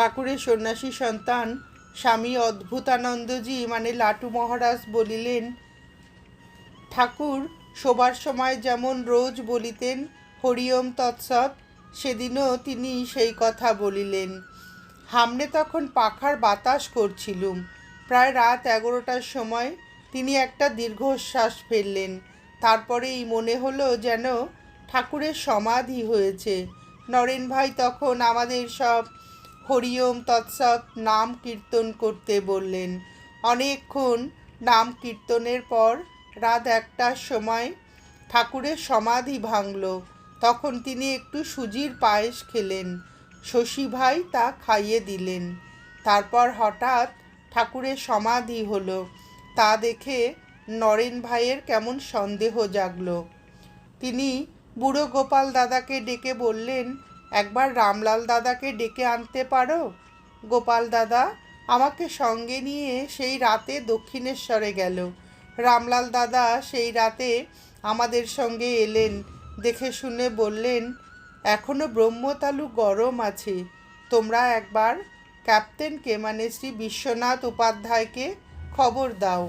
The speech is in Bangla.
ঠাকুরের সন্ন্যাসী সন্তান স্বামী অদ্ভুতানন্দজি মানে লাটু মহারাজ বলিলেন, ঠাকুর, শোবার সময় যেমন রোজ বলিতেন, হরিওম তৎসৎ, সেদিনও তিনি সেই কথা বলিলেন। হামনে তখন পাখার বাতাস করছিলুম। প্রায় রাত এগারোটার সময় তিনি একটা দীর্ঘশ্বাস ফেললেন। তারপরেই মনে হলো যেন ঠাকুরের সমাধি হয়েছে। নরেন ভাই তখন আমাদের সব হরিওম তৎসৎ নাম কীর্তন করতে বললেন। অনেকক্ষণ নাম কীর্তনের পর রাত একটার সময় ঠাকুরের সমাধি ভাঙল। তখন তিনি একটু সুজির পায়েস খেলেন। শশী ভাই তা খাইয়ে দিলেন। তারপর হঠাৎ ঠাকুরের সমাধি হলো। তা দেখে নরেন ভাইয়ের কেমন সন্দেহ জাগল। তিনি বুড়ো গোপাল দাদাকে ডেকে বললেন একবার রামলাল দাদাকে ডেকে আনতে পারো? গোপাল দাদা, আমাকে সঙ্গে নিয়ে সেই রাতে দক্ষিণেশ্বরে গেল। রামলাল দাদা সেই রাতে আমাদের সঙ্গে এলেন। দেখে শুনে বললেন, এখনও ব্রহ্মতালু গরম আছে। তোমরা একবার ক্যাপ্টেনকে মানে শ্রী বিশ্বনাথ উপাধ্যায়কে খবর দাও।